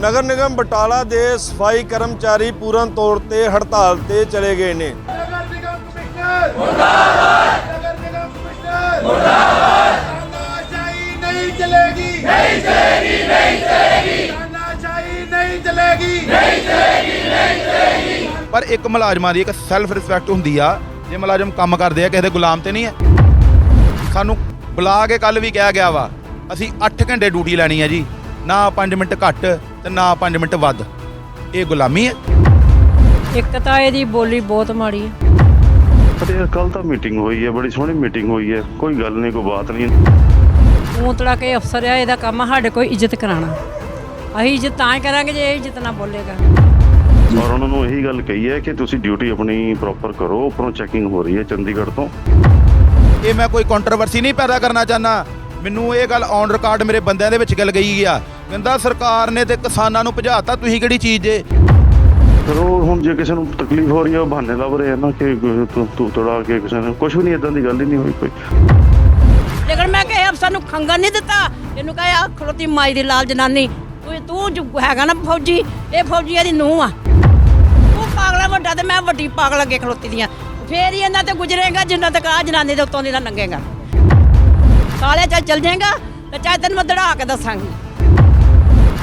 ਨਗਰ ਨਿਗਮ ਬਟਾਲਾ ਦੇ ਸਫ਼ਾਈ ਕਰਮਚਾਰੀ ਪੂਰਨ ਤੌਰ ਤੇ ਹੜਤਾਲ ਤੇ ਚਲੇ ਗਏ ਨੇ। ਨਗਰ ਨਿਗਮ ਕਮਿਸ਼ਨਰ! ਮੁਰਦਾਬਾਦ ਨਗਰ ਨਿਗਮ ਕਮਿਸ਼ਨਰ! ਮੁਰਦਾਬਾਦ ਤਾਨਾਸ਼ਾਹੀ ਨਹੀਂ ਚਲੇਗੀ! ਨਹੀਂ ਚਲੇਗੀ ਨਹੀਂ ਚਲੇਗੀ! ਤਾਨਾਸ਼ਾਹੀ ਨਹੀਂ ਚਲੇਗੀ! ਨਹੀਂ ਪਰ ਇੱਕ ਮੁਲਾਜ਼ਮਾਂ ਦੀ ਇੱਕ ਸੈਲਫ ਰਿਸਪੈਕਟ ਹੁੰਦੀ ਆ ਜੇ ਮੁਲਾਜ਼ਮ ਕੰਮ ਕਰਦੇ ਆ ਕਿਸੇ ਦੇ ਗੁਲਾਮ ਤੇ ਨਹੀਂ ਹੈ ਸਾਨੂੰ ਬੁਲਾ ਕੇ ਕੱਲ ਵੀ ਕਿਹਾ ਗਿਆ ਵਾ ਅਸੀਂ 8 ਘੰਟੇ ਡਿਊਟੀ ਲੈਣੀ ਹੈ ਜੀ ਨਾ 5 ਮਿੰਟ ਘੱਟ। ਤੇ ਨਾ 5 ਮਿੰਟ ਵੱਧ। ਇਹ ਗੁਲਾਮੀ ਹੈ। ਇੱਕ ਤਾਂ ਇਹਦੀ ਬੋਲੀ ਬਹੁਤ ਮਾੜੀ ਹੈ। ਅਤੇ ਕੱਲ ਤਾਂ ਮੀਟਿੰਗ ਹੋਈ ਹੈ ਬੜੀ ਸੋਹਣੀ ਮੀਟਿੰਗ ਹੋਈ ਹੈ। ਕੋਈ ਗੱਲ ਨਹੀਂ ਕੋਈ ਬਾਤ ਨਹੀਂ। ਤੂੰ ਤੜਾ ਕੇ ਅਫਸਰ ਆ ਇਹਦਾ ਕੰਮ ਆ ਸਾਡੇ ਕੋਈ ਇੱਜ਼ਤ ਕਰਾਣਾ ਅਸੀਂ ਇੱਜ਼ਤ ਤਾਂ ਹੀ ਕਰਾਂਗੇ ਜੇ ਇਹ ਇੱਜ਼ਤ ਨਾ ਬੋਲੇਗਾ। ਔਰ ਉਹਨਾਂ ਨੂੰ ਇਹੀ ਗੱਲ ਕਹੀ ਹੈ ਕਿ ਤੁਸੀਂ ਡਿਊਟੀ ਆਪਣੀ ਪ੍ਰੋਪਰ ਕਰੋ ਉੱਪਰੋਂ ਚੈਕਿੰਗ ਹੋ ਰਹੀ ਹੈ ਚੰਡੀਗੜ੍ਹ ਤੋਂ। ਇਹ ਮੈਂ ਕੋਈ ਕੰਟਰੋਵਰਸੀ ਨਹੀਂ ਪੈਦਾ ਕਰਨਾ ਚਾਹੁੰਦਾ। ਮੈਨੂੰ ਇਹ ਗੱਲ ਔਨ ਰਿਕਾਰਡ ਮੇਰੇ ਬੰਦਿਆਂ ਦੇ ਵਿੱਚ ਗੱਲ ਗਈ ਆ। ਕਹਿੰਦਾ ਸਰਕਾਰ ਨੇ ਤੇ ਕਿਸਾਨਾਂ ਨੂੰ ਭਜਾਤਾ ਤੁਸੀਂ ਕਿਹੜੀ ਚੀਜ਼ ਜੇ? ਉਹ ਹੁਣ ਜੇ ਕਿਸੇ ਨੂੰ ਤਕਲੀਫ ਹੋ ਰਹੀ ਹੈ ਉਹ ਬਹਾਨੇ ਲੱਭ ਰਹੇ ਆ ਨਾ ਕਿ ਤੂੰ ਤੋੜਾ ਕੇ ਕਿਸੇ ਨੇ ਕੁਝ ਵੀ ਨਹੀਂ ਇਦਾਂ ਦੀ ਗੱਲ ਹੀ ਨਹੀਂ ਹੋਈ ਕੋਈ। ਲੇਕਿਨ ਮੈਂ ਕਿਹਾ ਅਫਸਰ ਨੂੰ ਖੰਗਣ ਨਹੀਂ ਦਿੱਤਾ। ਇਹਨੂੰ ਕਹੇ ਆ ਖਲੋਤੀ ਮਾਈ ਦੀ ਲਾਲ ਜਨਾਨੀ। ਤੂੰ ਤੂੰ ਜੋ ਹੈਗਾ ਨਾ ਫੌਜੀ? ਇਹ ਫੌਜੀ ਇਹਦੀ ਨੂੰਹ ਆ। ਤੂੰ ਪਾਗਲਾ ਵੱਡਾ ਤੇ ਮੈਂ ਵੱਡੀ ਪਾਗਲ ਅੱਗੇ ਖਲੋਤੀ ਦੀਆਂ। ਫੇਰ ਹੀ ਇਹਨਾਂ ਤੇ ਗੁਜ਼ਰੇਗਾ ਜਿੰਨਾ ਤੱਕ ਆ ਜਨਾਨੀ ਦੇ ਉੱਤੋਂ ਦੀ ਨਾ ਲੰਘੇਗਾ ਸਾਲੇ ਚੱਲ ਚੱਲ ਜਾਏਗਾ ਤੇ ਚਾਹੇ ਤੈਨੂੰ ਮੈਂ ਦੜਾ ਕੇ ਦੱਸਾਂਗੀ।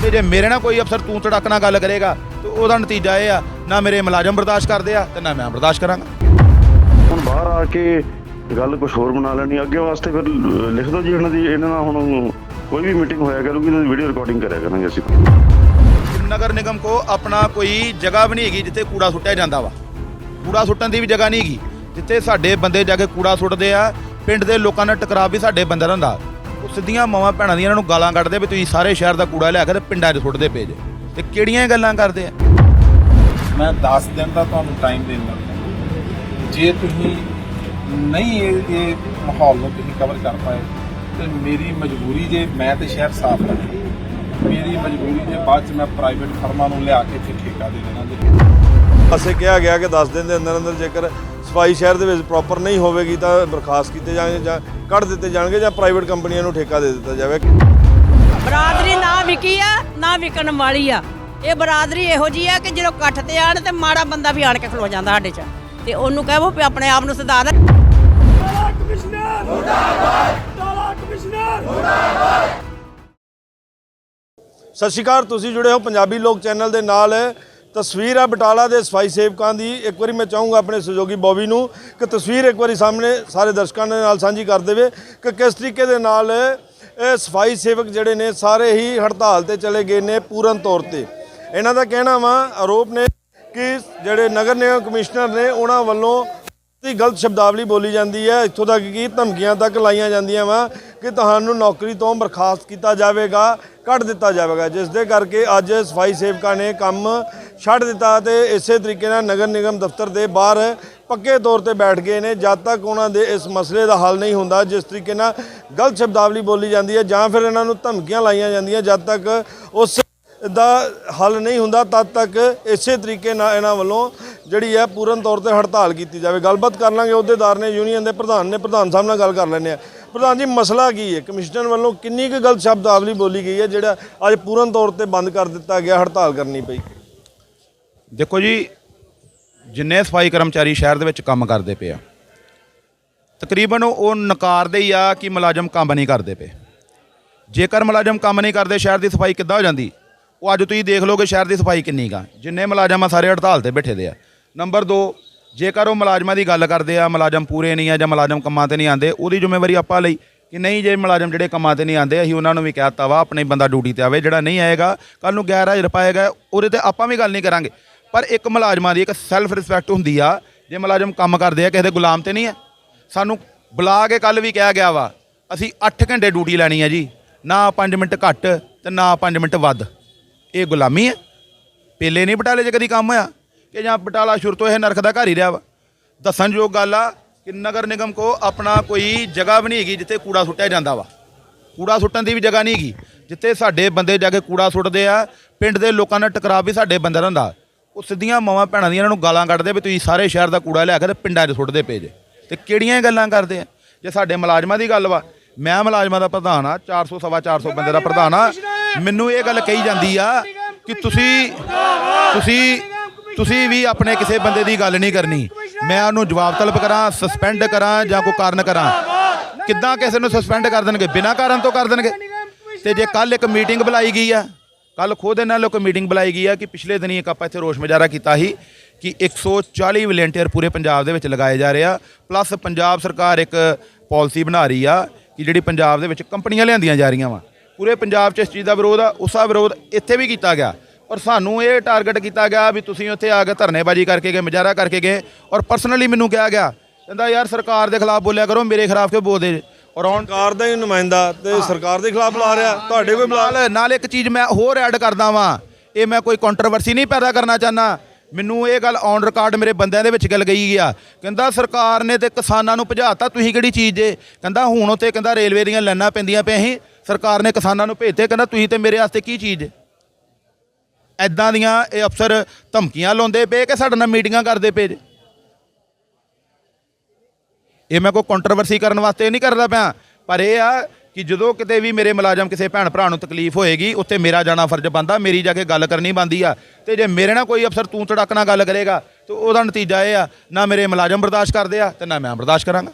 ਤੇ ਜੇ ਮੇਰੇ ਨਾਲ ਕੋਈ ਅਫਸਰ ਤੂੰ ਤੜਕ ਨਾਲ ਗੱਲ ਕਰੇਗਾ ਤੇ ਉਹਦਾ ਨਤੀਜਾ ਇਹ ਆ ਨਾ ਮੇਰੇ ਮੁਲਾਜ਼ਮ ਬਰਦਾਸ਼ਤ ਕਰਦੇ ਆ ਤੇ ਨਾ ਮੈਂ ਬਰਦਾਸ਼ਤ ਕਰਾਂਗਾ। ਹੁਣ ਬਾਹਰ ਆ ਕੇ ਗੱਲ ਕੁਝ ਹੋਰ ਬਣਾ ਲੈਣੀ ਅੱਗੇ ਵਾਸਤੇ ਫਿਰ ਲਿਖ ਦਿਓ ਜੀ ਇਹਨਾਂ ਦੀ ਇਹਨਾਂ ਨਾਲ ਹੁਣ ਕੋਈ ਵੀ ਮੀਟਿੰਗ ਹੋਇਆ ਕਰੂਗੀ ਇਹਨਾਂ ਦੀ ਵੀਡੀਓ ਰਿਕਾਰਡਿੰਗ ਕਰਿਆ ਕਰਾਂਗੇ ਅਸੀਂ। ਨਗਰ ਨਿਗਮ ਕੋ ਆਪਣਾ ਕੋਈ ਜਗ੍ਹਾ ਵੀ ਨਹੀਂ ਹੈਗੀ ਜਿੱਥੇ ਕੂੜਾ ਸੁੱਟਿਆ ਜਾਂਦਾ ਵਾ। ਕੂੜਾ ਸੁੱਟਣ ਦੀ ਵੀ ਜਗ੍ਹਾ ਨਹੀਂ ਹੈਗੀ ਜਿੱਥੇ ਸਾਡੇ ਬੰਦੇ ਜਾ ਕੇ ਕੂੜਾ ਸੁੱਟਦੇ ਆ ਪਿੰਡ ਦੇ ਲੋਕਾਂ ਨਾਲ ਟਕਰਾਅ ਵੀ ਸਾਡੇ ਬੰਦੇ ਦਾ ਹੁੰਦਾ। ਉਹ ਸਿੱਧੀਆਂ ਮਾਵਾਂ ਭੈਣਾਂ ਦੀਆਂ ਇਹਨਾਂ ਨੂੰ ਗਾਲਾਂ ਕੱਢਦੇ ਵੀ ਤੁਸੀਂ ਸਾਰੇ ਸ਼ਹਿਰ ਦਾ ਕੂੜਾ ਲਿਆ ਕੇ ਤੇ ਪਿੰਡਾਂ 'ਚ ਸੁੱਟਦੇ ਪਏ ਜੇ। ਤੇ ਕਿਹੜੀਆਂ ਇਹ ਗੱਲਾਂ ਕਰਦੇ ਆ? ਮੈਂ 10 ਦਿਨ ਦਾ ਤੁਹਾਨੂੰ ਟਾਈਮ ਦੇਣ ਜੇ ਤੁਸੀਂ ਨਹੀਂ ਇਹ ਇਹ ਮਾਹੌਲ ਨੂੰ ਤੁਸੀਂ ਕਵਰ ਕਰ ਪਾਏ ਤੇ ਮੇਰੀ ਮਜਬੂਰੀ ਜੇ ਮੈਂ ਤੇ ਸ਼ਹਿਰ ਸਾਫ਼ ਰੱਖੇ ਮੇਰੀ ਮਜਬੂਰੀ ਜੇ ਬਾਅਦ ਚ ਮੈਂ ਪ੍ਰਾਈਵੇਟ ਫਰਮਾਂ ਨੂੰ ਲਿਆ ਕੇ ਇੱਥੇ ਠੇਕਾ ਦੇ ਦੇਣਾ ਜੀ। ਅਸੀਂ ਕਿਹਾ ਗਿਆ ਕਿ 10 ਦਿਨ ਦੇ ਅੰਦਰ ਅੰਦਰ ਜੇਕਰ ਸਫ਼ਾਈ ਸ਼ਹਿਰ ਦੇ ਵਿੱਚ ਪ੍ਰੋਪਰ ਨਹੀਂ ਹੋਵੇਗੀ ਤਾਂ ਬਰਖਾਸਤ ਕੀਤੇ ਜਾਣਗੇ ਜਾਂ ਕੱਢ ਦਿੱਤੇ ਜਾਣਗੇ ਜਾਂ ਪ੍ਰਾਈਵੇਟ ਕੰਪਨੀਆਂ ਨੂੰ ਠੇਕਾ ਦੇ ਦਿੱਤਾ ਜਾਵੇ। ਬਰਾਦਰੀ ਨਾ ਵਿਕੀ ਆ ਨਾ ਵਿਕਣ ਵਾਲੀ ਆ। ਇਹ ਬਰਾਦਰੀ ਇਹੋ ਜੀ ਆ ਕਿ ਜਦੋਂ ਇਕੱਠ ਤੇ ਆਣ ਤੇ ਮਾੜਾ ਬੰਦਾ ਵੀ ਆਣ ਕੇ ਖਲੋ ਜਾਂਦਾ ਸਾਡੇ 'ਚ। ਤੇ ਉਹਨੂੰ ਕਹੋ ਵੀ ਆਪਣੇ ਆਪ ਨੂੰ ਸੁਧਾਰ ਸਤਿ ਸ਼੍ਰੀ ਅਕਾਲ ਤੁਸੀਂ ਜੁੜੇ ਹੋ ਪੰਜਾਬੀ ਲੋਕ ਚੈਨਲ ਦੇ ਨਾਲ। ਤਸਵੀਰ ਆ ਬਟਾਲਾ ਦੇ ਸਫ਼ਾਈ ਸੇਵਕਾਂ ਦੀ। ਇੱਕ ਵਾਰੀ ਮੈਂ ਚਾਹੂੰਗਾ ਆਪਣੇ ਸਹਿਯੋਗੀ ਬੋਬੀ ਨੂੰ ਕਿ ਤਸਵੀਰ ਇੱਕ ਵਾਰੀ ਸਾਹਮਣੇ ਸਾਰੇ ਦਰਸ਼ਕਾਂ ਦੇ ਨਾਲ ਸਾਂਝੀ ਕਰ ਦੇਵੇ ਕਿ ਕਿਸ ਤਰੀਕੇ ਦੇ ਨਾਲ ਇਹ ਸਫ਼ਾਈ ਸੇਵਕ ਜਿਹੜੇ ਨੇ ਸਾਰੇ ਹੀ ਹੜਤਾਲ ਤੇ ਚਲੇ ਗਏ ਨੇ ਪੂਰਨ ਤੌਰ ਤੇ। ਇਹਨਾਂ ਦਾ ਕਹਿਣਾ ਵਾ, ਆਰੋਪ ਨੇ ਕਿ ਜਿਹੜੇ ਨਗਰ ਨਿਗਮ ਕਮਿਸ਼ਨਰ ਨੇ, ਉਹਨਾਂ ਵੱਲੋਂ ਦੀ ਗਲਤ ਸ਼ਬਦਾਵਲੀ ਬੋਲੀ ਜਾਂਦੀ ਹੈ। ਇੱਥੋਂ ਤੱਕ ਕਿ ਧਮਕੀਆਂ ਤੱਕ ਲਾਈਆਂ ਜਾਂਦੀਆਂ ਵਾ ਕਿ ਤੁਹਾਨੂੰ ਨੌਕਰੀ ਤੋਂ ਬਰਖਾਸਤ ਕੀਤਾ ਜਾਵੇਗਾ। ਕੱਢ ਦਿੱਤਾ ਜਾਵੇਗਾ। ਜਿਸ ਦੇ ਕਰਕੇ ਅੱਜ ਸਫ਼ਾਈ ਸੇਵਕਾਂ ਨੇ ਕੰਮ ਛੱਡ ਦਿੱਤਾ ਤੇ ਇਸੇ ਤਰੀਕੇ ਨਾਲ ਨਗਰ ਨਿਗਮ ਦਫ਼ਤਰ ਦੇ ਬਾਹਰ ਪੱਕੇ ਤੌਰ ਤੇ ਬੈਠ ਗਏ ਨੇ। ਜਦ ਤੱਕ ਉਹਨਾਂ ਦੇ ਇਸ ਮਸਲੇ ਦਾ ਹੱਲ ਨਹੀਂ ਹੁੰਦਾ, ਜਿਸ ਤਰੀਕੇ ਨਾਲ ਗਲਤ ਸ਼ਬਦਾਵਲੀ ਬੋਲੀ ਜਾਂਦੀ ਹੈ ਜਾਂ ਫਿਰ ਇਹਨਾਂ ਨੂੰ ਧਮਕੀਆਂ ਲਾਈਆਂ ਜਾਂਦੀਆਂ, ਜਦ ਤੱਕ ਉਸ ਦਾ ਹੱਲ ਨਹੀਂ ਹੁੰਦਾ, ਤਦ ਤੱਕ ਇਸੇ ਤਰੀਕੇ ਨਾਲ ਇਹਨਾਂ ਵੱਲੋਂ ਜਿਹੜੀ ਹੈ ਪੂਰਨ ਤੌਰ ਤੇ ਹੜਤਾਲ ਕੀਤੀ ਜਾਵੇ। ਗੱਲਬਾਤ ਕਰ ਲਾਂਗੇ ਅਹੁਦੇਦਾਰ ਨੇ, ਯੂਨੀਅਨ ਦੇ ਪ੍ਰਧਾਨ ਨੇ। ਪ੍ਰਧਾਨ ਸਾਹਿਬ ਨਾਲ ਗੱਲ ਕਰ ਲੈਂਦੇ ਆ ਪ੍ਰਧਾਨ ਜੀ, ਮਸਲਾ ਕੀ ਹੈ? ਕਮਿਸ਼ਨਰ ਵੱਲੋਂ ਕਿੰਨੀ ਕੁ ਗਲਤ ਸ਼ਬਦਾਵਲੀ ਬੋਲੀ ਗਈ ਹੈ, ਜਿਹੜਾ ਅੱਜ ਪੂਰਨ ਤੌਰ ਤੇ ਬੰਦ ਕਰ ਦਿੱਤਾ ਗਿਆ, ਹੜਤਾਲ ਕਰਨੀ ਪਈ? ਦੇਖੋ ਜੀ, ਜਿੰਨੇ ਸਫ਼ਾਈ ਕਰਮਚਾਰੀ ਸ਼ਹਿਰ ਦੇ ਵਿੱਚ ਕੰਮ ਕਰਦੇ ਪਏ ਆ, ਤਕਰੀਬਨ ਉਹ ਨਕਾਰਦੇ ਹੀ ਆ ਕਿ ਮੁਲਾਜ਼ਮ ਕੰਮ ਨਹੀਂ ਕਰਦੇ ਪਏ। ਜੇਕਰ ਮੁਲਾਜ਼ਮ ਕੰਮ ਨਹੀਂ ਕਰਦੇ, ਸ਼ਹਿਰ ਦੀ ਸਫ਼ਾਈ ਕਿੱਦਾਂ ਹੋ ਜਾਂਦੀ? ਉਹ ਅੱਜ ਤੁਸੀਂ ਦੇਖ ਲਓਗੇ, ਸ਼ਹਿਰ ਦੀ ਸਫ਼ਾਈ ਕਿੰਨੀ ਗਾ ਜਿੰਨੇ ਮੁਲਾਜ਼ਮ ਆ, ਸਾਰੇ ਹੜਤਾਲ ਤੇ ਬੈਠੇ ਦੇ ਆ। ਨੰਬਰ 2 ਜੇਕਰ ਉਹ ਮੁਲਾਜ਼ਮਾਂ ਦੀ ਗੱਲ ਕਰਦੇ ਆ, ਮੁਲਾਜ਼ਮ ਪੂਰੇ ਨਹੀਂ ਆ ਜਾਂ ਮੁਲਾਜ਼ਮ ਕੰਮਾਂ ਤੇ ਨਹੀਂ ਆਉਂਦੇ, ਉਹਦੀ ਜ਼ਿੰਮੇਵਾਰੀ ਆਪਾਂ ਲਈ ਕਿ ਨਹੀਂ ਜੇ ਮੁਲਾਜ਼ਮ ਜਿਹੜੇ ਕੰਮਾਂ ਤੇ ਨਹੀਂ ਆਉਂਦੇ, ਅਸੀਂ ਉਹਨਾਂ ਨੂੰ ਵੀ ਕਹਿ ਦਿੱਤਾ ਵਾ, ਆਪਣੇ ਬੰਦਾ ਡਿਊਟੀ ਤੇ ਆਵੇ, ਜਿਹੜਾ ਨਹੀਂ ਆਏਗਾ ਕੱਲ ਨੂੰ ਗੈਰ ਹਾਜ਼ਰ ਪਾਏਗਾ ਉਹਦੇ ਤੇ ਆਪਾਂ ਵੀ ਗੱਲ ਨਹੀਂ ਕਰਾਂਗੇ। ਪਰ ਇੱਕ ਮੁਲਾਜ਼ਮਾਂ ਦੀ ਇੱਕ ਸੈਲਫ ਰਿਸਪੈਕਟ ਹੁੰਦੀ ਆ, ਜੇ ਮੁਲਾਜ਼ਮ ਕੰਮ ਕਰਦੇ ਆ, ਕਿਸੇ ਦੇ ਗੁਲਾਮ ਤੇ ਨਹੀਂ ਹੈ ਸਾਨੂੰ ਬੁਲਾ ਕੇ ਕੱਲ ਵੀ ਕਿਹਾ ਗਿਆ ਵਾ, ਅਸੀਂ 8 ਘੰਟੇ ਡਿਊਟੀ ਲੈਣੀ ਹੈ ਜੀ, ਨਾ 5 ਮਿੰਟ ਘੱਟ ਤੇ ਨਾ 5 ਮਿੰਟ ਵੱਧ। ਇਹ ਗੁਲਾਮੀ ਹੈ ਪਹਿਲੇ ਨਹੀਂ ਬਟਾਲੇ 'ਚ ਕਦੀ ਕੰਮ ਹੋਇਆ। ਕਿ ਜਾਂ ਬਟਾਲਾ ਸ਼ੁਰੂ ਤੋਂ ਇਹ ਨਰਕ ਦਾ ਘਰ ਹੀ ਰਿਹਾ ਵਾ। ਦੱਸਣਯੋਗ ਗੱਲ ਆ ਕਿ ਨਗਰ ਨਿਗਮ ਕੋ ਆਪਣਾ ਕੋਈ ਜਗ੍ਹਾ ਵੀ ਨਹੀਂ ਹੈਗੀ ਜਿੱਥੇ ਕੂੜਾ ਸੁੱਟਿਆ ਜਾਂਦਾ ਵਾ। ਕੂੜਾ ਸੁੱਟਣ ਦੀ ਵੀ ਜਗ੍ਹਾ ਨਹੀਂ ਹੈਗੀ, ਜਿੱਥੇ ਸਾਡੇ ਬੰਦੇ ਜਾ ਕੇ ਕੂੜਾ ਸੁੱਟਦੇ ਆ, ਪਿੰਡ ਦੇ ਲੋਕਾਂ ਨਾਲ ਟਕਰਾਅ ਵੀ ਸਾਡੇ ਬੰਦੇ ਦਾ ਹੁੰਦਾ। ਉਹ ਸਿੱਧੀਆਂ ਮਾਵਾਂ ਭੈਣਾਂ ਦੀਆਂ ਇਹਨਾਂ ਨੂੰ ਗਾਲਾਂ ਕੱਢਦੇ ਵੀ ਤੁਸੀਂ ਸਾਰੇ ਸ਼ਹਿਰ ਦਾ ਕੂੜਾ ਲਿਆ ਕੇ ਤੇ ਪਿੰਡਾਂ 'ਚ ਸੁੱਟਦੇ ਪਏ ਜੇ। ਤੇ ਕਿਹੜੀਆਂ ਗੱਲਾਂ ਕਰਦੇ ਆ? ਜੇ ਸਾਡੇ ਮੁਲਾਜ਼ਮਾਂ ਦੀ ਗੱਲ ਵਾ, ਮੈਂ ਮੁਲਾਜ਼ਮਾਂ ਦਾ ਪ੍ਰਧਾਨ ਆ 400 ਸਵਾ 400 ਬੰਦੇ ਦਾ ਪ੍ਰਧਾਨ ਆ। ਮੈਨੂੰ ਇਹ ਗੱਲ ਕਹੀ ਜਾਂਦੀ ਆ ਕਿ ਤੁਸੀਂ ਤੁਸੀਂ ਤੁਸੀਂ ਵੀ ਆਪਣੇ ਕਿਸੇ ਬੰਦੇ ਦੀ ਗੱਲ ਨਹੀਂ ਕਰਨੀ। ਮੈਂ ਉਹਨੂੰ ਜਵਾਬ ਤਲਬ ਕਰਾਂ ਸਸਪੈਂਡ ਕਰਾਂ ਜਾਂ ਕੋਈ ਕਾਰਨ ਕਰਾਂ। ਕਿੱਦਾਂ ਕਿਸੇ ਨੂੰ ਸਸਪੈਂਡ ਕਰ ਦੇਣਗੇ? ਬਿਨਾਂ ਕਾਰਨ ਤੋਂ ਕਰ ਦੇਣਗੇ? ਤੇ ਜੇ ਕੱਲ ਇੱਕ ਮੀਟਿੰਗ ਬੁਲਾਈ ਗਈ ਆ ਕੱਲ ਖੁਦ ਇਹਨਾਂ ਲੋਕ ਮੀਟਿੰਗ ਬੁਲਾਈ ਗਈ ਆ ਕਿ ਪਿਛਲੇ ਦਿਨੀ ਇੱਕ ਆਪਾਂ ਇੱਥੇ ਰੋਸ਼ ਮੁਜ਼ਾਹਰਾ ਕੀਤਾ ਸੀ ਕਿ 140 ਵਲੰਟੀਅਰ ਪੂਰੇ ਪੰਜਾਬ ਦੇ ਵਿੱਚ ਲਗਾਏ ਜਾ ਰਹੇ ਆ। ਪਲੱਸ ਪੰਜਾਬ ਸਰਕਾਰ ਇੱਕ ਪਾਲਿਸੀ ਬਣਾ ਰਹੀ ਆ ਕਿ ਜਿਹੜੀ ਪੰਜਾਬ ਦੇ ਵਿੱਚ ਕੰਪਨੀਆਂ ਲਿਆਂਦੀਆਂ ਜਾ ਰਹੀਆਂ ਵਾ। ਪੂਰੇ ਪੰਜਾਬ 'ਚ ਇਸ ਚੀਜ਼ ਦਾ ਵਿਰੋਧ ਆ, ਉਸਾ ਵਿਰੋਧ ਇੱਥੇ ਵੀ ਕੀਤਾ ਗਿਆ। ਔਰ ਸਾਨੂੰ ਇਹ ਟਾਰਗੇਟ ਕੀਤਾ ਗਿਆ ਵੀ ਤੁਸੀਂ ਉੱਥੇ ਆ ਕੇ ਧਰਨੇਬਾਜ਼ੀ ਕਰਕੇ ਗਏ ਮੁਜ਼ਾਹਰਾ ਕਰਕੇ ਗਏ। ਔਰ ਪਰਸਨਲੀ ਮੈਨੂੰ ਕਿਹਾ ਗਿਆ ਕਹਿੰਦਾ ਯਾਰ ਸਰਕਾਰ ਦੇ ਖਿਲਾਫ ਬੋਲਿਆ ਕਰੋ ਮੇਰੇ ਖਿਲਾਫ ਕਿਉਂ ਬੋਲਦੇ? ਔਰ ਔਨ ਸਰਕਾਰ ਦਾ ਹੀ ਨੁਮਾਇੰਦਾ ਤੇ ਸਰਕਾਰ ਦੇ ਖਿਲਾਫ ਬੁਲਾ ਰਿਹਾ ਤੁਹਾਡੇ ਕੋਈ ਬੁਲਾ ਨਾਲ ਇੱਕ ਚੀਜ਼ ਮੈਂ ਹੋਰ ਐਡ ਕਰਦਾ ਵਾਂ ਇਹ ਮੈਂ ਕੋਈ ਕੰਟਰੋਵਰਸੀ ਨਹੀਂ ਪੈਦਾ ਕਰਨਾ ਚਾਹਨਾ ਮੈਨੂੰ ਇਹ ਗੱਲ ਔਨ ਰਿਕਾਰਡ ਮੇਰੇ ਬੰਦਿਆਂ ਦੇ ਵਿੱਚ ਗੱਲ ਗਈ ਆ। ਕਹਿੰਦਾ ਸਰਕਾਰ ਨੇ ਤੇ ਕਿਸਾਨਾਂ ਨੂੰ ਭਜਾਤਾ ਤੁਸੀਂ ਕਿਹੜੀ ਚੀਜ਼ ਜੇ? ਕਹਿੰਦਾ ਹੁਣ ਉੱਥੇ ਕਹਿੰਦਾ ਰੇਲਵੇ ਦੀਆਂ ਲਾਈਨਾਂ ਪੈਂਦੀਆਂ ਪਈਆਂ ਸੀ ਸਰਕਾਰ ਨੇ ਕਿਸਾਨਾਂ ਨੂੰ ਭੇਜਤੇ ਕਹਿੰਦਾ ਤੁਸੀਂ ਤੇ ਮੇਰੇ ਵਾਸਤੇ ਕੀ ਚੀਜ਼? ਜੇ ਐਦਾਂ ਦੀਆਂ ਇਹ ਅਫਸਰ ਧਮਕੀਆਂ ਲਾਉਂਦੇ ਪਏ ਕਿ ਸਾਡੇ ਨਾਲ ਮੀਟਿੰਗਾਂ ਕਰਦੇ ਪਏ ਜੇ। ਇਹ ਮੈਂ ਕੋਈ ਕੰਟਰੋਵਰਸੀ ਕਰਨ ਵਾਸਤੇ ਨਹੀਂ ਕਰਦਾ ਪਿਆ। ਪਰ ਇਹ ਆ ਕਿ ਜਦੋਂ ਕਿਤੇ ਵੀ ਮੇਰੇ ਮੁਲਾਜ਼ਮ ਕਿਸੇ ਭੈਣ ਭਰਾ ਨੂੰ ਤਕਲੀਫ ਹੋਏਗੀ, ਉੱਥੇ ਮੇਰਾ ਜਾਣਾ ਫਰਜ਼ ਬਣਦਾ, ਮੇਰੀ ਜਾ ਕੇ ਗੱਲ ਕਰਨੀ ਬਣਦੀ ਆ। ਤੇ ਜੇ ਮੇਰੇ ਨਾਲ ਕੋਈ ਅਫਸਰ ਤੂੰ ਤੜਕ ਨਾਲ ਗੱਲ ਕਰੇਗਾ, ਤੇ ਉਹਦਾ ਨਤੀਜਾ ਇਹ ਆ, ਨਾ ਮੇਰੇ ਮੁਲਾਜ਼ਮ ਬਰਦਾਸ਼ਤ ਕਰਦੇ ਆ ਤੇ ਨਾ ਮੈਂ ਬਰਦਾਸ਼ਤ ਕਰਾਂਗਾ।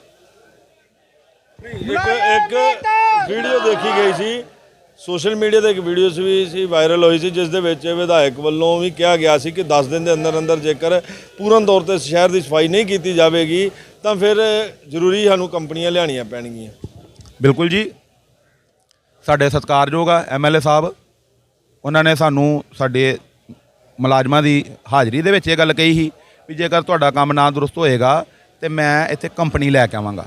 ਇੱਕ ਇੱਕ ਵੀਡੀਓ ਦੇਖੀ ਗਈ ਸੀ। ਸੋਸ਼ਲ ਮੀਡੀਆ ਤੇ ਇੱਕ ਵੀਡੀਓ ਵੀ ਸੀ ਵਾਇਰਲ ਹੋਈ ਸੀ ਜਿਸ ਦੇ ਵਿੱਚ ਵਿਧਾਇਕ ਵੱਲੋਂ ਵੀ ਕਿਹਾ ਗਿਆ ਸੀ ਕਿ 10 ਦਿਨ ਦੇ ਅੰਦਰ ਅੰਦਰ ਜੇਕਰ ਪੂਰਨ ਤੌਰ ਤੇ ਸ਼ਹਿਰ ਦੀ ਸਫ਼ਾਈ ਨਹੀਂ ਕੀਤੀ ਜਾਵੇਗੀ, ਤਾਂ ਫਿਰ ਜ਼ਰੂਰੀ ਸਾਨੂੰ ਕੰਪਨੀਆਂ ਲਿਆਉਣੀਆਂ ਪੈਣਗੀਆਂ। ਬਿਲਕੁਲ ਜੀ। ਸਾਡੇ ਸਤਿਕਾਰਯੋਗ ਆ ਐਮਐਲਏ ਸਾਹਿਬ। ਉਹਨਾਂ ਨੇ ਸਾਨੂੰ ਸਾਡੇ ਮੁਲਾਜ਼ਮਾਂ ਦੀ ਹਾਜ਼ਰੀ ਦੇ ਵਿੱਚ ਇਹ ਗੱਲ ਕਹੀ ਸੀ ਵੀ ਜੇਕਰ ਤੁਹਾਡਾ ਕੰਮ ਨਾ ਦਰੁਸਤ ਹੋਏਗਾ ਤੇ ਮੈਂ ਇੱਥੇ ਕੰਪਨੀ ਲੈ ਕੇ ਆਵਾਂਗਾ।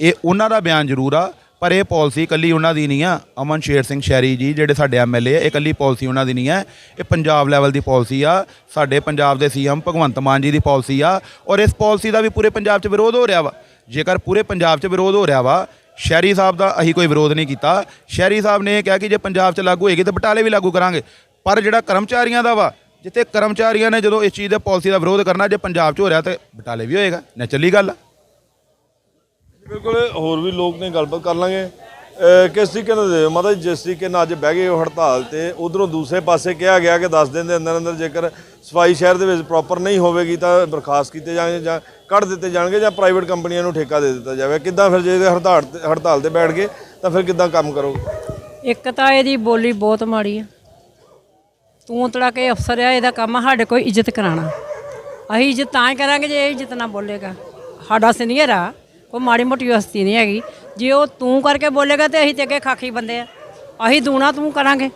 ਇਹ ਉਹਨਾਂ ਦਾ ਬਿਆਨ ਜ਼ਰੂਰ ਆ। ਪਰ ਇਹ ਪਾਲਿਸੀ ਇਕੱਲੀ ਉਹਨਾਂ ਦੀ ਨਹੀਂ ਆ, ਅਮਨ ਸ਼ੇਰ ਸਿੰਘ ਸ਼ੈਰੀ ਜੀ ਜਿਹੜੇ ਸਾਡੇ ਐਮਐਲਏ ਇਹ ਇਕੱਲੀ ਪਾਲਿਸੀ ਉਹਨਾਂ ਦੀ ਨਹੀਂ ਹੈ ਇਹ ਪੰਜਾਬ ਲੈਵਲ ਦੀ ਪਾਲਿਸੀ ਆ, ਸਾਡੇ ਪੰਜਾਬ ਦੇ ਸੀਐਮ ਭਗਵੰਤ ਮਾਨ ਜੀ ਦੀ ਪਾਲਿਸੀ ਆ ਔਰ ਇਸ ਪਾਲਿਸੀ ਦਾ ਵੀ ਪੂਰੇ ਪੰਜਾਬ 'ਚ ਵਿਰੋਧ ਹੋ ਰਿਹਾ ਵਾ। ਜੇਕਰ ਪੂਰੇ ਪੰਜਾਬ 'ਚ ਵਿਰੋਧ ਹੋ ਰਿਹਾ ਵਾ, ਸ਼ਹਿਰੀ ਸਾਹਿਬ ਦਾ ਅਸੀਂ ਕੋਈ ਵਿਰੋਧ ਨਹੀਂ ਕੀਤਾ। ਸ਼ਹਿਰੀ ਸਾਹਿਬ ਨੇ ਇਹ ਕਿਹਾ ਕਿ ਜੇ ਪੰਜਾਬ 'ਚ ਲਾਗੂ ਹੋਏਗੀ ਤਾਂ ਬਟਾਲੇ ਵੀ ਲਾਗੂ ਕਰਾਂਗੇ। ਪਰ ਜਿਹੜਾ ਕਰਮਚਾਰੀਆਂ ਦਾ ਵਾ, ਜਿੱਥੇ ਕਰਮਚਾਰੀਆਂ ਨੇ ਜਦੋਂ ਇਸ ਚੀਜ਼ ਦੇ ਪਾਲਿਸੀ ਦਾ ਵਿਰੋਧ ਕਰਨਾ, ਜੇ ਪੰਜਾਬ 'ਚ ਹੋ ਰਿਹਾ ਤੇ ਬਟਾਲੇ ਵੀ ਹੋਏਗਾ। ਨੈਚੁਰਲੀ ਗੱਲ। ਆ ਬਿਲਕੁਲ ਹੋਰ ਵੀ ਲੋਕ ਨੇ, ਗੱਲਬਾਤ ਕਰ ਲਾਂਗੇ। ਕਿਸ ਤਰੀਕੇ ਨਾਲ ਦੇ ਮਾਤਾ ਜੀ, ਜਿਸ ਤਰੀਕੇ ਨਾਲ ਅੱਜ ਬਹਿ ਗਏ ਉਹ ਹੜਤਾਲ ਤੇ, ਉਧਰੋਂ ਦੂਸਰੇ ਪਾਸੇ ਕਿਹਾ ਗਿਆ ਕਿ 10 ਦਿਨ ਦੇ ਅੰਦਰ ਅੰਦਰ ਜੇਕਰ ਸਫ਼ਾਈ ਸ਼ਹਿਰ ਦੇ ਵਿੱਚ ਪ੍ਰੋਪਰ ਨਹੀਂ ਹੋਵੇਗੀ ਤਾਂ ਬਰਖਾਸਤ ਕੀਤੇ ਜਾਣਗੇ ਜਾਂ ਕੱਢ ਦਿੱਤੇ ਜਾਣਗੇ ਜਾਂ ਪ੍ਰਾਈਵੇਟ ਕੰਪਨੀਆਂ ਨੂੰ ਠੇਕਾ ਦੇ ਦਿੱਤਾ ਜਾਵੇ। ਕਿੱਦਾਂ ਫਿਰ ਜੇ ਹੜਤਾਲ ਤੇ ਹੜਤਾਲ ਤੇ ਬੈਠ ਗਏ, ਤਾਂ ਫਿਰ ਕਿੱਦਾਂ ਕੰਮ ਕਰੋਗੇ? ਇੱਕ ਤਾਂ ਇਹਦੀ ਬੋਲੀ ਬਹੁਤ ਮਾੜੀ ਆ। ਤੂੰ ਤੜਾ ਕੇ ਅਫਸਰ ਆ, ਇਹਦਾ ਕੰਮ ਆ, ਸਾਡੇ ਕੋਈ ਇੱਜ਼ਤ ਕਰਾਣਾ ਅਸੀਂ ਇੱਜ਼ਤ ਤਾਂ ਹੀ ਕਰਾਂਗੇ ਜੇ ਇਹ ਇੱਜ਼ਤ ਨਾ ਬੋਲੇਗਾ। ਸਾਡਾ ਸੀਨੀਅਰ ਆ। ਕੋਈ ਮਾੜੀ ਮੋਟੀ ਹਸਤੀ ਨਹੀਂ ਹੈਗੀ। ਜੇ ਉਹ ਤੂੰ ਕਰਕੇ ਬੋਲੇਗਾ ਤੇ ਅਸੀਂ ਤੇ ਅੱਗੇ ਖਾਕੀ ਬੰਦੇ ਆ। ਅਸੀਂ ਦੂਣਾ ਤੂੰ ਕਰਾਂਗੇ।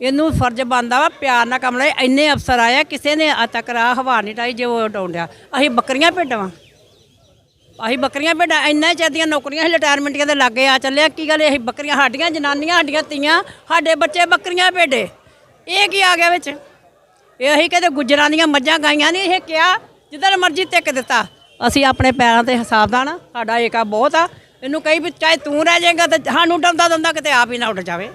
ਇਹਨੂੰ ਫਰਜ਼ ਬਣਦਾ ਵਾ ਪਿਆਰ ਨਾਲ ਕੰਮ ਲੈ ਇੰਨੇ ਅਫਸਰ ਆਏ ਆ, ਕਿਸੇ ਨੇ ਅੱਜ ਤੱਕ ਰਾਹ ਹਵਾ ਨਹੀਂ ਟਾਈ ਜੇ ਉਹ ਡਾਉਂਦਿਆ ਅਸੀਂ ਬੱਕਰੀਆਂ ਭੇਡਾਂ ਅਸੀਂ ਬੱਕਰੀਆਂ ਭੇਡਾਂ ਇੰਨਾ ਚਿਰ ਦੀਆਂ ਨੌਕਰੀਆਂ ਅਸੀਂ ਰਿਟਾਇਰਮੈਂਟੀਆਂ ਦੇ ਲਾਗੇ ਆ। ਚੱਲਿਆ ਕੀ ਗੱਲ ਅਸੀਂ ਬੱਕਰੀਆਂ ਸਾਡੀਆਂ ਜਨਾਨੀਆਂ ਸਾਡੀਆਂ ਤੀਆਂ ਸਾਡੇ ਬੱਚੇ ਬੱਕਰੀਆਂ ਭੇਡੇ। ਇਹ ਕੀ ਆ ਗਿਆ ਵਿੱਚ? ਇਹ ਅਸੀਂ ਕਦੇ ਗੁੱਜਰਾਂ ਦੀਆਂ ਮੱਝਾਂ ਗਾਈਆਂ ਨਹੀਂ ਇਹ ਕਿਹਾ ਜਿੱਧਰ ਮਰਜ਼ੀ ਟਿਕ ਦਿੱਤਾ। ਅਸੀਂ ਆਪਣੇ ਪੈਰਾਂ ਤੇ ਹਿਸਾਬਦਾਨ ਆ, ਸਾਡਾ ਏਕਾ ਬਹੁਤ ਆ। ਇਹਨੂੰ ਕਈ ਵੀ ਚਾਹੇ ਤੂੰ ਰਹਿ ਜਾਏਗਾ ਤੇ ਸਾਨੂੰ ਡੰਦਾ ਦੰਦਾ ਕਿਤੇ ਆਪ ਹੀ ਨਾ ਉੱਡ ਜਾਵੇ।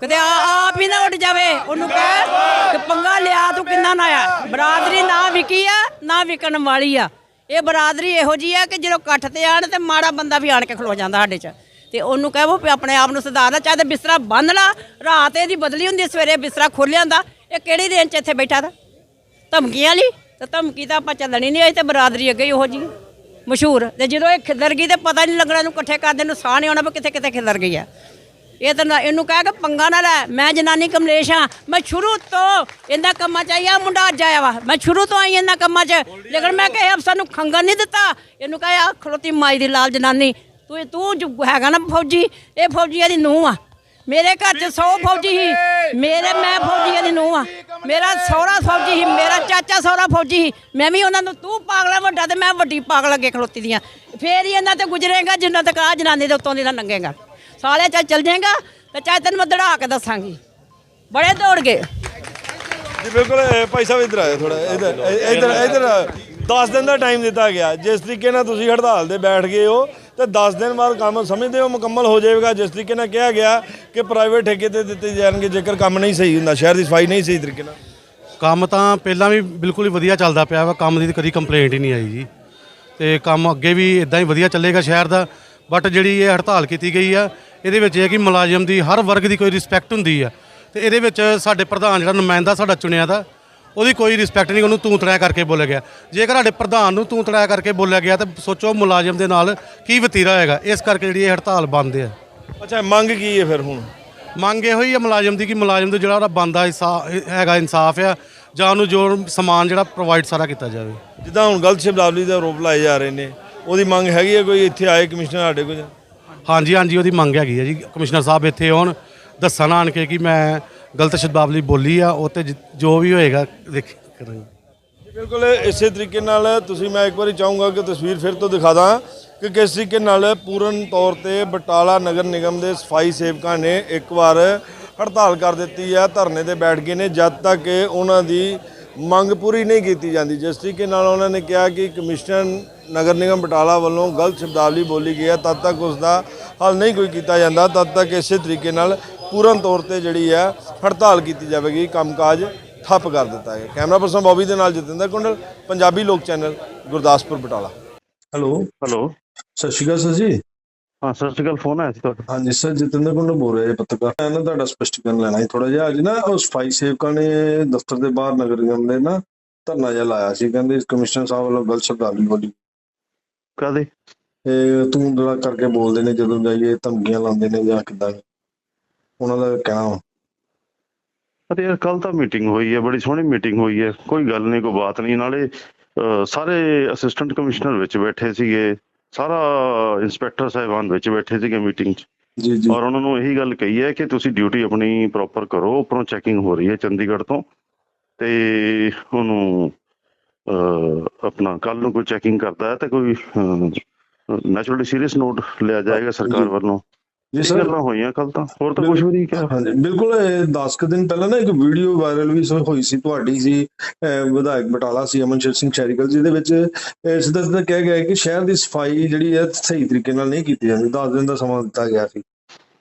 ਕਿਤੇ ਆ- ਆਪ ਹੀ ਨਾ ਉੱਡ ਜਾਵੇ। ਉਹਨੂੰ ਕਹਿ ਕਿ ਪੰਗਾ ਲਿਆ ਤੂੰ ਕਿੰਨਾ ਨਾ ਆ। ਬਰਾਦਰੀ ਨਾ ਵਿਕੀ ਆ, ਨਾ ਵਿਕਣ ਵਾਲੀ ਆ। ਇਹ ਬਰਾਦਰੀ ਇਹੋ ਜੀ ਆ ਕਿ ਜਦੋਂ ਇਕੱਠ ਤੇ ਆਣ ਤੇ ਮਾੜਾ ਬੰਦਾ ਵੀ ਆਣ ਕੇ ਖਲੋ ਜਾਂਦਾ ਸਾਡੇ 'ਚ। ਤੇ ਉਹਨੂੰ ਕਹੋ ਵੀ ਆਪਣੇ ਆਪ ਨੂੰ ਸੁਧਾਰ ਚਾਹੇ ਤੇ ਬਿਸਤਰਾ ਬੰਨ ਲਾ। ਰਾਤ ਇਹਦੀ ਬਦਲੀ ਹੁੰਦੀ, ਸਵੇਰੇ ਬਿਸਤਰਾ ਖੋਲ ਲਿਆਂਦਾ ਇਹ ਕਿਹੜੀ ਰੇਂਜ 'ਚ ਇੱਥੇ ਬੈਠਾ ਦਾ ਧਮਕੀਆਂ ਲਈ ਤੇ ਧਮਕੀ ਤਾਂ ਆਪਾਂ ਚੱਲਣੀ ਨਹੀਂ ਆਈ ਤੇ ਬਰਾਦਰੀ ਅੱਗੇ ਹੀ ਉਹੋ ਜੀ, ਮਸ਼ਹੂਰ। ਤੇ ਜਦੋਂ ਇਹ ਖਿੱਦਰ ਗਈ ਤੇ ਪਤਾ ਨਹੀਂ ਲੱਗਣਾ ਨੂੰ ਇਕੱਠੇ ਕਰਦੇ ਨੂੰ ਸਾਹ ਨਹੀਂ ਆਉਣਾ ਵੀ ਕਿੱਥੇ ਕਿੱਥੇ ਖਿੱਦਰ ਗਈ ਆ। ਇਹ ਤਾਂ ਇਹਨੂੰ ਕਹਿ ਕੇ ਪੰਗਾ ਨਾ ਲੈ, ਮੈਂ ਜਨਾਨੀ ਕਮਲੇਸ਼ ਆ, ਮੈਂ ਸ਼ੁਰੂ ਤੋਂ ਇਹਦਾ ਕੰਮਾਂ ਚ ਆਈ ਆ, ਮੁੰਡਾ ਅੱਜ ਆਇਆ ਵਾ। ਮੈਂ ਸ਼ੁਰੂ ਤੋਂ ਆਈ ਇਹਨਾਂ ਕੰਮਾਂ ਚ, ਲੇਕਿਨ ਮੈਂ ਕਿਹਾ ਅਫਸਰ ਨੂੰ ਖੰਗਣ ਨਹੀਂ ਦਿੱਤਾ। ਇਹਨੂੰ ਕਹੇ ਆ ਖਲੋਤੀ ਮਾਈ ਦੀ ਲਾਲ ਜਨਾਨੀ, ਤੂੰ ਤੂੰ ਜੋ ਹੈਗਾ ਨਾ ਫੌਜੀ, ਇਹ ਫੌਜੀ ਇਹਦੀ ਨੂੰਹ ਆ। ਮੇਰੇ ਘਰ 'ਚ 100 ਫੌਜੀ ਸੀ। ਮੇਰੇ ਮੈਂ ਫੌਜੀਆਂ ਦੀ ਨੂੰਹ ਆ। ਮੇਰਾ ਸਹੁਰਾ ਫੌਜੀ ਸੀ ਮੇਰਾ ਚਾਚਾ ਸਹੁਰਾ ਫੌਜੀ ਸੀ। ਮੈਂ ਵੀ ਉਹਨਾਂ ਨੂੰ ਤੂੰ ਪਾਗਲਾ ਵੱਡਾ ਤੇ ਮੈਂ ਵੱਡੀ ਪਾਗਲ ਅੱਗੇ ਖਲੋਤੀ ਦੀਆਂ। ਫੇਰ ਹੀ ਇਹਨਾਂ ਤੇ ਗੁਜ਼ਰੇਗਾ ਜਿੰਨਾ ਤੱਕ ਆ ਜਨਾਨੀ ਦੇ ਉੱਤੋਂ ਦੀ ਨਾ ਲੰਘੇਗਾ ਸਾਲੇ ਚਾਹੇ ਚੱਲ ਜਾਏਗਾ ਤੇ ਚਾਹੇ ਤੈਨੂੰ ਮੈਂ ਦੜਾ ਕੇ ਦੱਸਾਂਗੀ। ਬੜੇ ਦੌੜ ਗਏ। ਜੀ ਬਿਲਕੁਲ ਭਾਈ ਸਾਹਿਬ ਇੱਧਰ ਆਏ ਥੋੜਾ ਇੱਧਰ ਇੱਧਰ ਇੱਧਰ 10 ਦਿਨ ਦਾ ਟਾਈਮ ਦਿੱਤਾ ਗਿਆ। ਜਿਸ ਤਰੀਕੇ ਨਾਲ ਤੁਸੀਂ ਹੜਤਾਲ ਤੇ ਬੈਠ ਗਏ ਹੋ ਤੇ 10 ਦਿਨ ਬਾਅਦ ਕੰਮ ਸਮਝਦੇ ਹੋ, ਮੁਕੰਮਲ ਹੋ ਜਾਏਗਾ ਜਿਸ ਤਰੀਕੇ ਨਾਲ ਕਿਹਾ ਗਿਆ ਕਿ ਪ੍ਰਾਈਵੇਟ ਠੇਕੇ ਤੇ ਦਿੱਤੇ ਜਾਣਗੇ, ਜੇਕਰ ਕੰਮ ਨਹੀਂ ਸਹੀ ਹੁੰਦਾ, ਸ਼ਹਿਰ ਦੀ ਸਫ਼ਾਈ ਨਹੀਂ ਸਹੀ ਤਰੀਕੇ ਨਾਲ। ਕੰਮ ਤਾਂ ਪਹਿਲਾਂ ਵੀ ਬਿਲਕੁਲ ਹੀ ਵਧੀਆ ਚੱਲਦਾ ਪਿਆ ਵਾ, ਕੰਮ ਦੀ ਤਾਂ ਕਦੀ ਕੰਪਲੇਂਟ ਹੀ ਨਹੀਂ ਆਈ ਜੀ। ਤੇ ਕੰਮ ਅੱਗੇ ਵੀ ਇਦਾਂ ਹੀ ਵਧੀਆ ਚੱਲੇਗਾ ਸ਼ਹਿਰ ਦਾ ਬਟ ਜਿਹੜੀ ਇਹ ਹੜਤਾਲ ਕੀਤੀ ਗਈ ਆ, ਇਹਦੇ ਵਿੱਚ ਇਹ ਹੈ ਕਿ ਮੁਲਾਜ਼ਮ ਦੀ ਹਰ ਵਰਗ ਦੀ ਕੋਈ ਰਿਸਪੈਕਟ ਹੁੰਦੀ ਆ। ਤੇ ਇਹਦੇ ਵਿੱਚ ਸਾਡੇ ਪ੍ਰਧਾਨ ਜਿਹੜਾ ਨੁਮਾਇੰਦਾ ਸਾਡਾ ਚੁਣਿਆ ਦਾ ਉਹਦੀ ਕੋਈ ਰਿਸਪੈਕਟ ਨਹੀਂ ਉਹਨੂੰ ਤੂੰ ਤੜਾਇਆ ਕਰਕੇ ਬੋਲਿਆ ਗਿਆ। ਜੇਕਰ ਸਾਡੇ ਪ੍ਰਧਾਨ ਨੂੰ ਤੂੰ ਤੜਾਇਆ ਕਰਕੇ ਬੋਲਿਆ ਗਿਆ ਤਾਂ ਸੋਚੋ ਮੁਲਾਜ਼ਮ ਦੇ ਨਾਲ ਕੀ ਵਤੀਰਾ ਹੋਏਗਾ। ਇਸ ਕਰਕੇ ਜਿਹੜੀ ਇਹ ਹੜਤਾਲ ਬੰਦ ਆ। ਅੱਛਾ ਮੰਗ ਕੀ ਹੈ ਫਿਰ ਹੁਣ? ਮੰਗ ਇਹੋ ਹੀ ਆ ਮੁਲਾਜ਼ਮ ਦੀ ਕਿ ਮੁਲਾਜ਼ਮ ਤੋਂ ਜਿਹੜਾ ਉਹਦਾ ਬੰਦਾ ਹਿੱਸਾ ਹੈਗਾ ਇਨਸਾਫ ਆ ਜਾਂ ਉਹਨੂੰ ਜੋ ਸਮਾਨ ਜਿਹੜਾ ਪ੍ਰੋਵਾਈਡ ਸਾਰਾ ਕੀਤਾ ਜਾਵੇ। ਜਿੱਦਾਂ ਹੁਣ ਗਲਤ ਸ਼ਬਦਾਵਲੀ ਦੇ ਆਰੋਪ ਲਾਏ ਜਾ ਰਹੇ ਨੇ ਉਹਦੀ ਮੰਗ ਹੈਗੀ ਹੈ ਕੋਈ? ਇੱਥੇ ਆਏ ਕਮਿਸ਼ਨਰ ਸਾਡੇ ਕੋਲ? ਹਾਂਜੀ ਹਾਂਜੀ ਉਹਦੀ ਮੰਗ ਹੈਗੀ ਹੈ ਜੀ। ਕਮਿਸ਼ਨਰ ਸਾਹਿਬ ਇੱਥੇ ਆਉਣ ਦੱਸਣ ਆਣ ਕੇ ਕਿ ਮੈਂ ਗਲਤ ਸ਼ਬਦਾਵਲੀ ਬੋਲੀ ਆ, ਉਹ ਤੇ ਜ- ਜੋ ਵੀ ਹੋਏਗਾ, ਦੇਖ ਕਰਾਂਗੇ। ਬਿਲਕੁਲ, ਇਸੇ ਤਰੀਕੇ ਨਾਲ ਤੁਸੀਂ, ਮੈਂ ਇੱਕ ਵਾਰੀ ਚਾਹੂੰਗਾ ਕਿ ਤਸਵੀਰ ਫਿਰ ਤੋਂ ਦਿਖਾ ਦਾਂ ਕਿ ਕਿਸ ਤਰੀਕੇ ਨਾਲ ਪੂਰਨ ਤੌਰ ਤੇ ਬਟਾਲਾ ਨਗਰ ਨਿਗਮ ਦੇ ਸਫ਼ਾਈ ਸੇਵਕਾਂ ਨੇ ਇੱਕ ਵਾਰ ਹੜਤਾਲ ਕਰ ਦਿੱਤੀ ਹੈ ਧਰਨੇ ਤੇ ਬੈਠ ਗਏ ਨੇ, ਜਦ ਤੱਕ ਉਹਨਾਂ ਦੀ ਮੰਗ ਪੂਰੀ ਨਹੀਂ ਕੀਤੀ ਜਾਂਦੀ। ਜਿਸ ਤਰੀਕੇ ਨਾਲ ਉਹਨਾਂ ਨੇ ਕਿਹਾ ਕਿ ਕਮਿਸ਼ਨਰ ਨਗਰ ਨਿਗਮ ਬਟਾਲਾ ਵੱਲੋਂ ਗਲਤ ਸ਼ਬਦਾਵਲੀ ਬੋਲੀ ਗਈ ਹੈ ਤਦ ਤੱਕ ਉਸ ਦਾ ਹੱਲ ਨਹੀਂ ਕੋਈ ਕੀਤਾ ਜਾਂਦਾ, ਤਦ ਤੱਕ ਇਸੇ ਤਰੀਕੇ ਨਾਲ ਪੂਰਨ ਤੌਰ ਤੇ ਜਿਹੜੀ ਹੈ ਹੜਤਾਲ ਕੀਤੀ ਜਾਵੇਗੀ ਕੰਮਕਾਜ ਠੱਪ ਕਰ ਦਿੱਤਾ ਹੈ ਕੈਮਰਾ ਪਰਸਨ ਬੌਬੀ ਦੇ ਨਾਲ Jatinder Kundal Punjabi Lok channel Gurdaspur Batala. Hello. Hello. Sat Sri Akal sir ਜੀ। ਹਾਂ ਸਤਿ ਸ਼੍ਰੀ ਅਕਾਲ ਫੋਨ ਆਇਆ ਸੀ ਤੁਹਾਡਾ। ਹਾਂਜੀ ਸਰ ਜਤਿੰਦਰ ਕੁੰਡ ਬੋਲ ਰਿਹਾ ਜੀ ਪੱਤਰਕਾਰ। ਮੈਂ ਨਾ ਤੁਹਾਡਾ ਸਪਸ਼ਟੀਕਰਨ ਲੈਣਾ ਸੀ ਥੋੜਾ ਜਿਹਾ। ਅੱਜ ਨਾ ਉਹ ਸਫ਼ਾਈ ਸੇਵਕਾਂ ਨੇ ਦਫ਼ਤਰ ਦੇ ਬਾਹਰ ਨਗਰ ਨਿਗਮ ਦੇ ਨਾ ਧਰਨਾ ਜਿਹਾ ਲਾਇਆ ਸੀ ਕਹਿੰਦੇ ਕਮਿਸ਼ਨਰ ਸਾਹਿਬ ਵੱਲੋਂ ਗਲਤ ਸ਼ਬਦਾਵਲੀ ਬੋਲੀ। ਕਾਦੇ ਇਹ ਤੂੰ ਦੜਾ ਕਰਕੇ ਬੋਲਦੇ ਨੇ ਜਦੋਂ ਜਾਈਏ ਧਮਕੀਆਂ ਲਾਉਂਦੇ ਨੇ ਜਾਂ ਕਿਦਾਂ। ਉਹਨਾਂ ਦਾ ਕਹਿਣਾ ਵਾ। ਅਰੇ ਯਾਰ ਕੱਲ ਤਾਂ ਮੀਟਿੰਗ ਹੋਈ ਹੈ ਬੜੀ ਸੋਹਣੀ ਮੀਟਿੰਗ ਹੋਈ ਹੈ। ਕੋਈ ਗੱਲ ਨਹੀਂ ਕੋਈ ਬਾਤ ਨਹੀਂ। ਨਾਲੇ ਸਾਰੇ ਅਸਿਸਟੈਂਟ ਕਮਿਸ਼ਨਰ ਵਿੱਚ ਬੈਠੇ ਸੀਗੇ। ਸਾਰਾ ਇੰਸਪੈਕਟਰ ਸਾਹਿਬਾਨ ਵਿੱਚ ਬੈਠੇ ਸੀਗੇ ਮੀਟਿੰਗ 'ਚ। ਜੀ ਜੀ। ਔਰ ਉਹਨਾਂ ਨੂੰ ਇਹੀ ਗੱਲ ਕਹੀ ਹੈ ਕਿ ਤੁਸੀਂ ਡਿਊਟੀ ਆਪਣੀ ਪ੍ਰੋਪਰ ਕਰੋ। ਉੱਪਰੋਂ ਚੈਕਿੰਗ ਹੋ ਰਹੀ ਹੈ ਚੰਡੀਗੜ੍ਹ ਤੋਂ। ਤੇ ਉਹਨੂੰ ਆਪਣਾ ਕੱਲ ਨੂੰ ਕੋਈ ਚੈਕਿੰਗ ਕਰਦਾ ਹੈ ਤੇ ਕੋਈ ਨੈਚੁਰਲੀ ਸੀਰੀਅਸ ਨੋਟ ਲਿਆ ਜਾਏਗਾ ਸਰਕਾਰ ਵੱਲੋਂ। ਸਰ ਗੱਲਾਂ ਹੋਈਆਂ ਕੱਲ ਤਾਂ। ਹੋਰ ਤਾਂ ਕੁਝ ਵੀ ਨਹੀਂ ਕਿਹਾ। ਹਾਂਜੀ ਬਿਲਕੁਲ 10 ਕੁ ਦਿਨ ਪਹਿਲਾਂ ਨਾ ਇੱਕ ਵੀਡੀਓ ਵਾਇਰਲ ਵੀ ਹੋਈ ਸੀ ਤੁਹਾਡੀ ਸੀ ਵਿਧਾਇਕ ਬਟਾਲਾ ਸੀ ਅਮਨਸ਼ਰ ਸਿੰਘ ਚੈਰੀਕਲ ਜਿਹਦੇ ਵਿੱਚ। ਸਿੱਧਾ ਸਿੱਧਾ ਕਿਹਾ ਗਿਆ ਕਿ ਸ਼ਹਿਰ ਦੀ ਸਫ਼ਾਈ ਜਿਹੜੀ ਹੈ ਸਹੀ ਤਰੀਕੇ ਨਾਲ ਨਹੀਂ ਕੀਤੀ ਜਾਂਦੀ। 10 ਦਿਨ ਦਾ ਸਮਾਂ ਦਿੱਤਾ ਗਿਆ ਸੀ।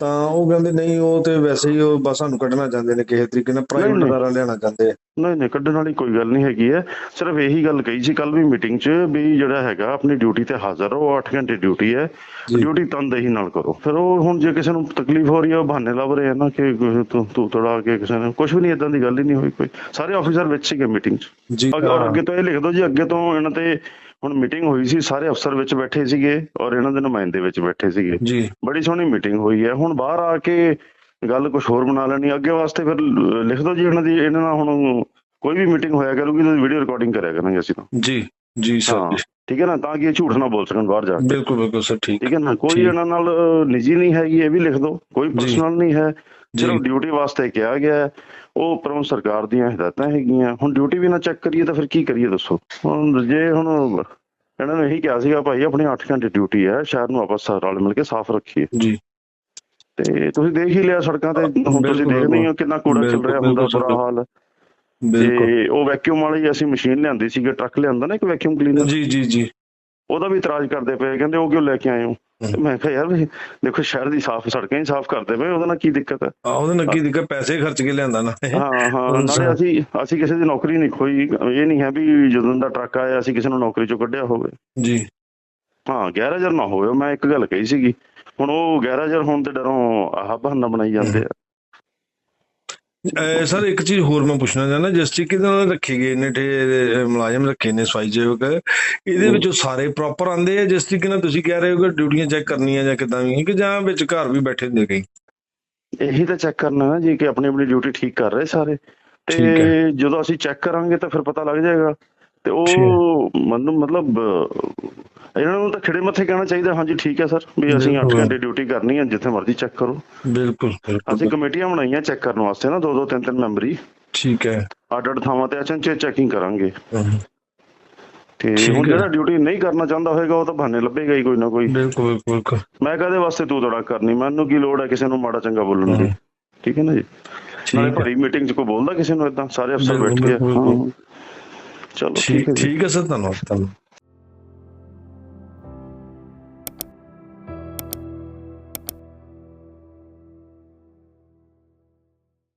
ਤਾਂ ਉਹ ਕਹਿੰਦੇ ਨਹੀਂ ਉਹ ਤੇ ਵੈਸੇ ਹੀ ਉਹ ਬਸ ਸਾਨੂੰ ਕੱਢਣਾ ਚਾਹੁੰਦੇ ਨੇ ਕਿਸੇ ਤਰੀਕੇ ਨਾਲ ਪ੍ਰਾਈਵੇਟ। ਅਦਾਰਾ ਲਿਆਉਣਾ ਚਾਹੁੰਦੇ ਆ। ਨਹੀਂ ਨਹੀਂ ਕੱਢਣ ਵਾਲੀ ਕੋਈ ਗੱਲ ਨਹੀਂ ਹੈਗੀ ਹੈ। ਸਿਰਫ ਇਹੀ ਗੱਲ ਕਹੀ ਸੀ ਕੱਲ ਵੀ ਮੀਟਿੰਗ 'ਚ ਵੀ ਜਿਹੜਾ ਹੈਗਾ ਆਪਣੀ ਡਿਊਟੀ ਤੇ ਹਾਜ਼ਰ ਰਹੋ 8 ਘੰਟੇ ਡਿਊਟੀ ਹੈ। ਡਿਊਟੀ ਤਨਦੇਹੀ ਨਾਲ ਕਰੋ। ਫਿਰ ਉਹ ਹੁਣ ਜੇ ਕਿਸੇ ਨੂੰ ਤਕਲੀਫ ਹੋ ਰਹੀ ਹੈ ਉਹ ਬਹਾਨੇ ਲੱਭ ਰਹੇ ਆ ਨਾ ਕਿ ਤੂੰ ਤੂੰ ਤੜਾ ਕੇ ਕਿਸੇ ਨੇ ਕੁਝ ਵੀ ਨਹੀਂ ਇਦਾਂ ਦੀ ਗੱਲ ਹੀ ਨਹੀਂ ਹੋਈ ਕੋਈ। ਸਾਰੇ ਆਫੀਸਰ ਵਿੱਚ ਸੀਗੇ ਮੀਟਿੰਗ 'ਚ। ਜੀ ਅੱਗੇ ਤੋਂ ਇਹ ਲਿਖ ਦਿਓ ਜੀ ਅੱਗੇ ਤੋਂ ਇਹਨਾਂ ਤੇ ਹੁਣ ਮੀਟਿੰਗ ਹੋਈ ਸੀ ਸਾਰੇ ਅਫਸਰ ਵਿੱਚ ਬੈਠੇ ਸੀਗੇ ਔਰ ਇਹਨਾਂ ਦੇ ਨੁਮਾਇੰਦੇ ਵਿੱਚ ਬੈਠੇ ਸੀਗੇ। ਜੀ। ਬੜੀ ਸੋਹਣੀ ਮੀਟਿੰਗ ਹੋਈ ਹੈ। ਹੁਣ ਬਾਹਰ ਆ ਕੇ ਗੱਲ ਕੁਝ ਹੋਰ ਬਣਾ ਲੈਣੀ। ਅੱਗੇ ਵਾਸਤੇ ਫਿਰ ਲਿਖ ਦਿਓ ਜੀ ਇਹਨਾਂ ਦੀ ਇਹਨਾਂ ਨਾਲ ਹੁਣ ਕੋਈ ਵੀ ਮੀਟਿੰਗ ਹੋਇਆ ਕਰੂਗੀ ਤਾਂ ਵੀਡੀਓ ਰਿਕਾਰਡਿੰਗ ਕਰਿਆ ਕਰਾਂਗੇ ਅਸੀਂ ਤਾਂ। ਜੀ ਜੀ ਸਰ ਠੀਕ ਹੈ ਨਾ? ਤਾਂ ਕਿ ਇਹ ਝੂਠ ਨਾ ਬੋਲ ਸਕਣ ਬਾਹਰ ਜਾ ਕੇ। ਬਿਲਕੁਲ ਬਿਲਕੁਲ ਸਰ ਠੀਕ। ਠੀਕ ਹੈ ਨਾ? ਕੋਈ। ਇਹਨਾਂ ਨਾਲ ਨਿੱਜੀ ਨਹੀਂ ਹੈਗੀ ਇਹ ਵੀ ਲਿਖ ਦਿਓ। ਕੋਈ ਪਰਸਨਲ ਨਹੀਂ ਹੈ। ਸਿਰਫ ਡਿਊਟੀ ਵਾਸਤੇ ਕਿਹਾ ਗਿਆ ਹੈ। ਉਹ ਪਰਮ ਸਰਕਾਰ ਦੀਆਂ ਹਦਾਇਤਾਂ ਹੈਗੀਆਂ। ਹੁਣ ਡਿਊਟੀ ਵੀ ਨਾ ਚੈੱਕ ਕਰੀਏ ਤਾਂ ਫਿਰ ਕੀ ਕਰੀਏ ਦੱਸੋ? ਹੁਣ ਜੇ ਹੁਣ ਇਹਨਾਂ ਨੇ ਇਹੀ ਕਿਹਾ ਸੀਗਾ ਭਾਈ ਆਪਣੀ 8 ਘੰਟੇ ਡਿਊਟੀ ਹੈ ਸ਼ਹਿਰ ਨੂੰ ਆਪਾਂ ਸਾਰੇ ਰਲ ਮਿਲ ਕੇ ਸਾਫ਼ ਰੱਖੀਏ। ਜੀ। ਤੇ ਤੁਸੀਂ ਦੇਖ ਹੀ ਲਿਆ ਸੜਕਾਂ ਤੇ ਹੁਣ ਤੁਸੀਂ ਦੇਖਦੇ ਹੀ ਕਿੰਨਾ ਕੂੜਾ ਚੱਲ ਰਿਹਾ ਹੁੰਦਾ ਬੁਰਾ ਹਾਲ। ਬਿਲਕੁਲ। ਤੇ ਉਹ ਵੈਕਿਊਮ ਵਾਲੀ ਅਸੀਂ ਮਸ਼ੀਨ ਲਿਆਂਦੀ ਸੀਗੀ ਟਰੱਕ ਲਿਆਂਦਾ ਨਾ ਇੱਕ ਵੈਕਿਊਮ ਕਲੀਨਰ ਜੀ ਜੀ ਜੀ। ਉਹਦਾ ਵੀ ਇਤਰਾਜ਼ ਕਰਦੇ ਪਏ ਕਹਿੰਦੇ ਉਹ ਕਿਉਂ ਲੈ ਕੇ ਆਏ ਹੋ? ਤੇ ਮੈਂ ਕਿਹਾ ਯਾਰ ਵੀ ਦੇਖੋ ਸ਼ਹਿਰ ਦੀ ਸਾਫ਼ ਸੜਕਾਂ ਹੀ ਸਾਫ਼ ਕਰਦੇ ਪਏ ਉਹਦੇ ਨਾਲ ਕੀ ਦਿੱਕਤ ਹੈ ਆ ਉਹਦੇ ਨਾਲ ਕੀ ਦਿੱਕਤ? ਪੈਸੇ ਖਰਚ ਕੇ ਲਿਆਂਦਾ ਨਾ। ਹਾਂ ਹਾਂ ਨਾਲੇ ਅਸੀਂ ਅਸੀਂ ਕਿਸੇ ਦੀ ਨੌਕਰੀ ਨਹੀਂ ਖੋਈ। ਇਹ ਨਹੀਂ ਹੈ ਵੀ ਜਦੋਂ ਦਾ ਟਰੱਕ ਆਇਆ ਅਸੀਂ ਕਿਸੇ ਨੂੰ ਨੌਕਰੀ ਚੋਂ ਕੱਢਿਆ ਹੋਵੇ। ਜੀ। ਹਾਂ ਗੈਰਾਜਰ ਨਾ ਹੋਵੇ ਮੈਂ ਇੱਕ ਗੱਲ ਕਹੀ ਸੀਗੀ। ਹੁਣ ਉਹ ਗੈਰਾਜਰ ਹੋਣ ਦੇ ਡਰੋਂ ਆਹ ਬਹਾਨਾ ਬਣਾਈ ਜਾਂਦੇ ਆ। ਸਰ ਇੱਕ ਚੀਜ਼ ਹੋਰ ਮੈਂ ਪੁੱਛਣਾ ਚਾਹੁੰਦਾ ਜਿਸ ਤਰੀਕੇ ਨਾਲ ਰੱਖੇ ਗਏ ਨੇ ਮੁਲਾਜ਼ਮ ਰੱਖੇ ਨੇ ਸਫ਼ਾਈ ਸੇਵਕ? ਇਹਦੇ ਵਿੱਚੋਂ ਸਾਰੇ ਪ੍ਰੋਪਰ ਆਂਦੇ ਆ ਜਿਸ ਤਰੀਕੇ ਨਾਲ ਤੁਸੀਂ ਕਹਿ ਰਹੇ ਹੋ ਕਿ ਡਿਊਟੀਆਂ ਚੈੱਕ ਕਰਨੀਆਂ ਜਾਂ ਕਿਦਾਂ ਵੀ ਕਿ ਜਾਂ ਵਿੱਚ ਘਰ ਵੀ ਬੈਠੇ ਹੁੰਦੇ ਕਈ? ਇਹੀ ਤਾਂ ਚੈੱਕ ਕਰਨਾ ਨਾ ਜੀ ਕਿ ਆਪਣੀ ਆਪਣੀ ਡਿਊਟੀ ਠੀਕ ਕਰ ਰਹੇ ਸਾਰੇ। ਤੇ ਜਦੋਂ ਅਸੀਂ ਚੈੱਕ ਕਰਾਂਗੇ ਤਾਂ ਫਿਰ ਪਤਾ ਲੱਗ ਜਾਏਗਾ। ਤੇ ਉਹ ਮੈਨੂੰ ਮਤਲਬ ਇਹਨਾਂ ਨੂੰ ਤਾਂ ਖਿੜੇ ਮੱਥੇ ਕਹਿਣਾ ਚਾਹੀਦਾ ਹਾਂਜੀ ਠੀਕ ਹੈ ਸਰ ਵੀ ਅਸੀਂ 8 ਬਿਲਕੁਲ। ਘੰਟੇ ਡਿਊਟੀ ਕਰਨੀ ਹੈ ਜਿੱਥੇ ਮਰਜ਼ੀ ਚੈੱਕ ਕਰੋ। ਬਿਲਕੁਲ ਅਸੀਂ ਕਮੇਟੀਆਂ ਬਣਾਈਆਂ ਚੈੱਕ ਕਰਨ ਵਾਸਤੇ ਨਾ ਦੋ ਦੋ ਤਿੰਨ ਤਿੰਨ ਮੈਂਬਰੀ। ਠੀਕ ਹੈ। ਅੱਡ ਅੱਡ ਥਾਵਾਂ ਤੇ ਅਚਨਚੇ ਚੈਕਿੰਗ ਕਰਾਂਗੇ। ਤੇ ਹੁਣ। ਜਿਹੜਾ ਡਿਊਟੀ ਨਹੀਂ ਕਰਨਾ ਚਾਹੁੰਦਾ ਹੋਏਗਾ ਉਹ ਤਾਂ ਬਹਾਨੇ ਲੱਭੇਗਾ ਹੀ ਕੋਈ ਨਾ ਕੋਈ। ਬਿਲਕੁਲ ਬਿਲਕੁਲ, ਮੈਂ ਕਹਦੇ ਵਾਸਤੇ ਤੂੰ ਤੜਾ ਕਰਨੀ? ਮੈਨੂੰ ਕੀ ਲੋੜ ਹੈ ਕਿਸੇ ਨੂੰ ਮਾੜਾ ਚੰਗਾ ਬੋਲਣ ਦੀ। ਠੀਕ ਹੈ ਨਾ ਜੀ? ਨਾਲੇ ਭਰੀ ਮੀਟਿੰਗ 'ਚ ਕੋਈ ਬੋਲਦਾ ਕਿਸੇ ਨੂੰ ਇਦਾਂ ਸਾਰੇ ਅਫਸਰ ਬੈਠੇ ਆ। ਚਲੋ ਠੀਕ ਹੈ ਠੀਕ ਹੈ ਸਰ ਧੰਨਵਾਦ ਧੰਨਵਾਦ।